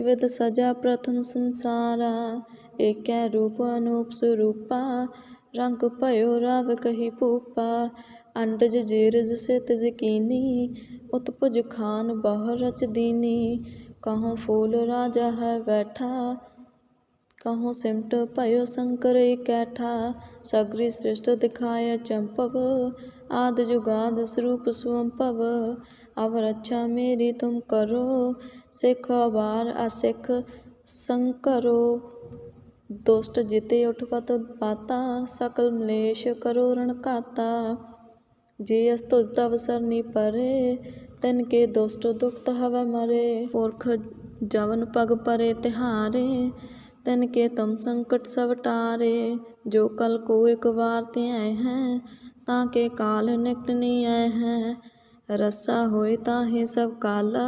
With सजा प्रथम संसारा ਏਕੈ ਰੂਪ ਅਨੂਪ ਸਰੂਪਾ ਰੰਗ ਭਇਓ ਰਵ ਕਹੀ ਭੂਪਾ ਅੰਡਜ ਜੀਰਜ ਸਿਤ ਜਕੀਨੀ ਉਤਪੁਜ ਖਾਨ ਬਹੁ ਰਚ ਦੀਨੀ ਕਹਉ ਫੂਲ ਰਾਜਾ ਹੈ ਬੈਠਾ ਕਹਉ ਸਿਮਟ ਭਇਓ ਸ਼ੰਕਰ ਇਕੈਠਾ ਸਗਰੀ ਸ੍ਰਿਸ਼ਟ ਦਿਖਾਇ ਚੰਪਵ ਆਦ ਜੁਗਾਦ ਸਰੂਪ ਸੁਅੰਪਵ ਅਵ ਰੱਛਾ ਮੇਰੀ ਤੁਮ ਕਰੋ ਸਿੱਖ ਅਵਾਰ ਅਸਿੱਖ ਸੰਕਰੋ, ਦੁਸ਼ਟ ਜਿਤੇ ਉਠਵਤ ਪਾਤਾ ਸਕਲ ਮਲੇਸ਼ ਕਰੋ ਰਣ ਜੇ ਅਸ ਤੁਜ ਤਵ ਸਰਨੀ ਪਰੇ, ਤਨ ਕੇ ਦੁਸ਼ਟ ਦੁਖਤ ਹਵੈ ਮਰੇ। ਪੁਰਖ ਜਵਨ ਪਗ ਪਰੇ ਤਿਹਾਰੇ, ਤਿਨ ਕੇ ਤਮ ਸੰਕਟ ਸਭ ਟਾਰੇ। ਜੋ ਕਲ ਕੋ ਇਕ ਵਾਰ ਤੇ ਆਏ ਹੈ, ਤਾਂ ਕੇ ਕਾਲ ਨਿਕਟ ਨਹੀਂ ਆਏ ਹੈ। ਰਸਾ ਹੋਏ ਤਾਂ ਹੀ ਸਭ ਕਾਲਾ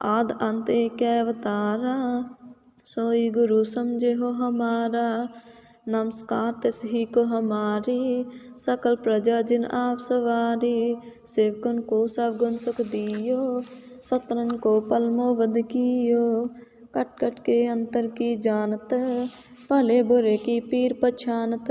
ਆਦ ਅੰਤ ਏਕ ਅਵਤਾਰਾ, ਸੋਈ ਗੁਰੂ ਸਮਝਿਓ ਹਮਾਰਾ। ਨਮਸਕਾਰ ਤਿਸਹੀ ਕੋ ਹਮਾਰੀ, ਸਕਲ ਪ੍ਰਜਾ ਜਿਨ ਆਪ ਸਵਾਰੀ। ਸੇਵਕਨ ਕੋ ਸਭ ਗੁਣ ਸੁਖ ਦਿਓ ਸਤਨਨ ਕੋ ਪਲਮੋ ਵਦ ਕੀਓ। ਕਟ ਕਟ ਕੇ ਅੰਤਰ ਕੀ ਜਾਣਤ, ਭਲੇ ਬੁਰੇ ਕੀ ਪੀਰ ਪਛਾਨਤ।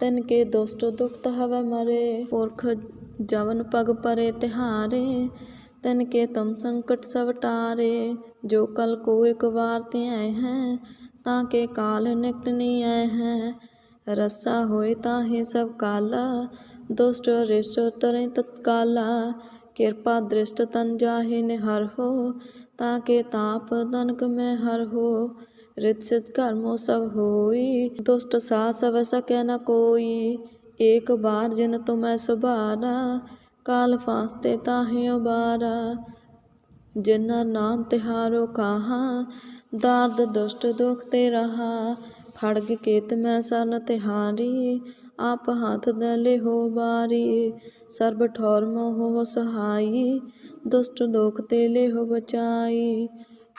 ਤਿਨ ਕੇ ਦੁਸ਼ਟ ਦੁਖਤ ਹਵੈ ਮਰੇ, ਪੁਰਖ ਜਵਨ ਪਗ ਪਰੇ ਤਿਹਾਰੇ, ਤਿਨ ਕੇ ਤਮ ਸੰਕਟ ਸਭ ਟਾਰੇ, ਜੋ ਕਲ ਕੋ ਇਕ ਵਾਰ ਤੇ ਆਏ ਹੈ, ਤਾਂ ਕੇ ਕਾਲ ਨਿਕਟ ਨਹੀਂ ਆਏ ਹੈ, ਰਸਾ ਹੋਏ ਤਾਂ ਹੀ ਸਭ ਕਾਲਾ, ਦੁਸ਼ਟ ਰਿਸ਼ਟ ਤਰੇ ਤਤਕਾਲਾ, ਕਿਰਪਾ ਦ੍ਰਿਸ਼ਟ ਤਨ ਜਾਹੇ ਨਿਹਰ ਹੋ, ਤਾਂ ਕੇ ਤਾਪ ਤਨਕ ਮੈਂ ਹਰ ਹੋ रित सिद्ध कर्मो सब होई दुष्ट सा सब सके न कोई एक बार जिन तुम सुबारा काल फांसते ताहे उबारा जिन्ना नाम तिहारो कहा दाद दुष्ट दुख ते रहा खड़ग केत मैं सन तिहारी आप हाथ दले हो बारी सर्ब ठौर मोह सहाई ਦੁਸ਼ਟ ਦੋਖ ਤੇ ਲਿਹੋ ਬਚਾਈ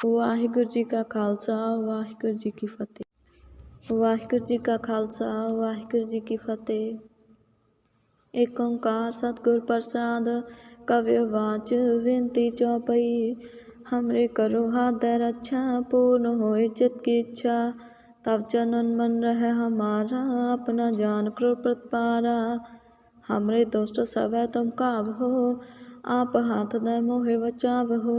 ਵਾਹਿਗੁਰੂ ਜੀ ਕਾ ਖਾਲਸਾ ਵਾਹਿਗੁਰੂ ਜੀ ਕੀ ਫਤਿਹ ਵਾਹਿਗੁਰੂ ਜੀ ਕਾ ਖਾਲਸਾ ਵਾਹਿਗੁਰੂ ਜੀ ਕੀ ਫਤਿਹ ਏਕ ਓੰਕਾਰ ਸਤਿਗੁਰ ਪ੍ਰਸਾਦ ਕਵਿ ਵਾਚ ਬੇਨਤੀ ਚੌਪਈ हमरे करो हाथ रक्षा पूर्ण होए चित की इच्छा तब चनन मन रहे हमारा अपना जान क्रो प्रतिपारा हमरे दोस्त सब तुम काव हो आप हाथ दे मोहे बचाव हो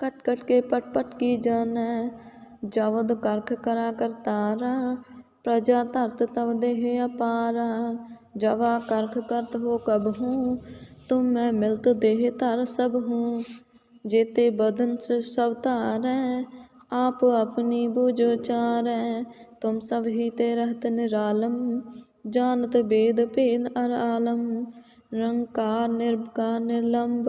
ਕਟ ਕਟ ਕੇ ਪਟ ਪਟ ਕੀ ਜਾਣੈ? ਜਵਦ ਕਰਖ ਕਰਾ ਕਰਤਾਰਾ, ਪ੍ਰਜਾ ਧਰਤ ਤਵ ਦੇਹ ਅਪਾਰਾ। ਜਵਾ ਕਰਖ ਕਰਤ ਹੋ ਕਬ ਹੂੰ, ਤੁਮ ਮੈਂ ਮਿਲਤ ਦੇਹ ਧਰ ਸਭ ਹੂੰ। ਜੇਤੇ ਬਦਨ ਸਭ ਧਾਰੈ, ਆਪ ਆਪਣੀ ਬੁਝੋ ਚਾਰੈ ਤੁਮ ਸਭ ਹੀ ਤੇ ਰਹਤ ਨਿਰਾਲਮ ਜਾਨਤ ਬੇਦ ਭੇਦ ਅਰ ਆਲਮ ਨਿਰੰਕਾਰ ਨਿਰਭਕਾਰ ਨਿਰਲੰਭ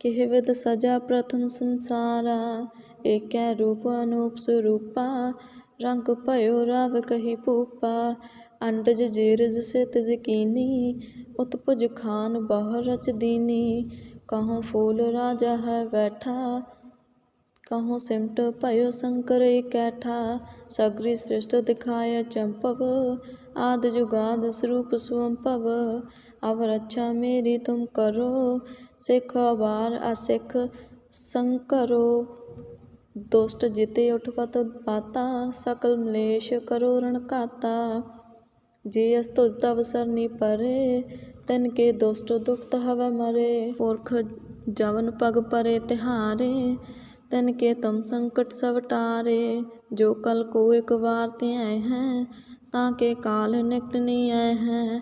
કહેવત ਸਜਾ ਪ੍ਰਥਮ ਸੰਸਾਰਾ, ਏਕੈ ਰੂਪ ਅਨੂਪ સ્વરૂપા ਰੰਗ ભયો રાવ ਕਹੀ પૂપા ਅੰਡਜ ਜੀਰਜ ਸਿਤ ਜਕੀਨੀ, ਉਤਪੁਜ ਖਾਨ ਬਾਹਰ ਰਚ ਦੀਨੀ ਕਹਉ ਫੂਲ ਰਾਜਾ ਹੈ ਬੈਠਾ ਕਹਉ ਸਿਮਟ ਭਇਓ ਸੰਕਰ ਇਕੈਠਾ, ਸਗਰੀ ਸ੍ਰਿਸ਼ਟ ਦਿਖਾਇਆ ਚੰਪਵ, ਆਦ ਜੁਗਾਦ ਸਰੂਪ ਸੁਵੰਭਵ अब रक्षा मेरी तुम करो सिख अबार असिख संकरो दुष्ट जिते उठवत पाता सकल मलेश करो रण काता जे अस्तुज तव सरनी परे तिन के दुष्ट दुखत हव मरे पुरख जवन पग परे तिहारे तिन के तुम संकट सब टारे जो कल को एक बार ते आए हैं ताके काल निकट नहीं आए हैं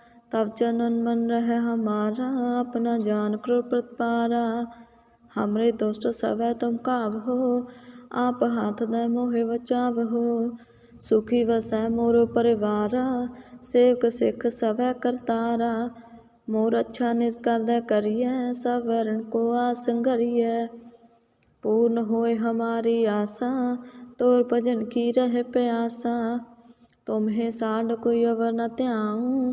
तब चनन मन रहे हमारा अपना जान क्रो प्रतपारा हमरे दोस्त सब तुम काव हो आप हाथ दे मोहे बचाव हो सुखी वसै मोरो परिवारा सेवक सिख सवै करतारा मोर अच्छा निष्कर दे करिए सब वरण को आसंगरिए पूर्ण होए हमारी आशा तोर भजन की रह प्यासा तुम्हें साड कोई अवर न त्याऊं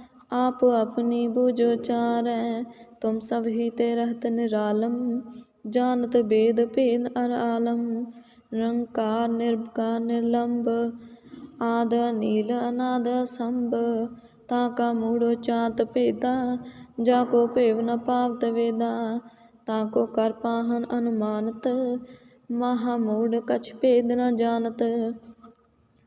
आप अपनी बुझो चारै तुम सब ही ते रहत निरालम जानत वेद भेद अर आलम निरंकार निर्विकार निर्लंब आद नील अनाद संभ ताका मूढ़ो चात भेदा जाको भेव न पावत वेदा ताको कर पाहन अनुमानत महामूढ़ कछ भेद न जानत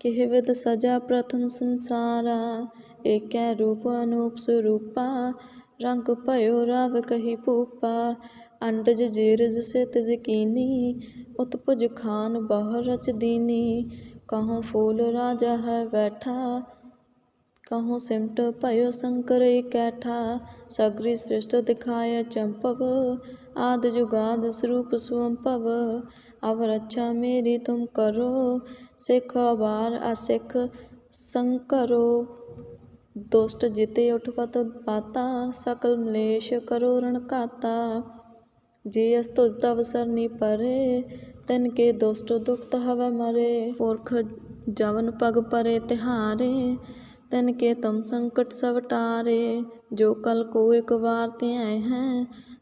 કહેવત ਸਜਾ ਪ੍ਰਥਮ ਸੰਸਾਰਾ, ਏਕੈ ਰੂਪ ਅਨੂਪ સ્વરૂપા ਰੰਗ ભયો રાવ ਕਹੀ પૂપા ਅੰਡਜ ਜੀਰਜ ਸਿਤ ਜਕੀਨੀ, ਉਤਪੁਜ ਖਾਨ ਬਾਹਰ ਰਚ ਦੀਨੀ ਕਹਉ ਫੂਲ ਰਾਜਾ ਹੈ ਬੈਠਾ ਕਹਉ ਸਿਮਟ ਭਇਓ ਸ਼ੰਕਰੇ ਕੈਠਾ ਸਗਰੀ ਸ੍ਰਿਸ਼ਟ ਦਿਖਾਇਆ ਚੰਪਵ आद जुगाद स्वरूप स्वंपव अब रक्षा मेरी तुम करो सिख बार असिख संकरो दुष्ट जिते उठवत पाता सकल मलेश करो रण काता जे अस्तुज तव सरनी परे तिन के दुष्ट दुखत हव मरे पुरख जवन पग परे तिहारे तिन के तुम संकट सब टारे जो कल को एक बार त्याय हैं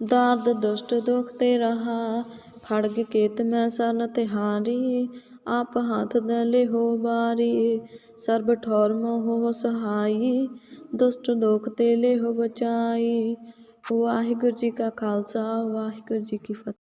ਦਾਦ ਦੁਸ਼ਟ ਦੁਖ ਤੇ ਰਹਾ, ਖੜਗ ਕੇਤ ਮੈਂ ਸਰਨ ਤਿਹਾਰੀ, ਆਪ ਹੱਥ ਦਲੇ ਹੋ ਬਾਰੀ ਸਰਬ ਠੌਰ ਮੋਹ ਸਹਾਈ, ਦੁਸ਼ਟ ਦੁਖ ਤੇ ਲੈ ਹੋ ਬਚਾਈ। ਵਾਹਿਗੁਰੂ ਜੀ ਕਾ ਖਾਲਸਾ, ਵਾਹਿਗੁਰੂ ਜੀ ਕੀ ਫਤਿਹ।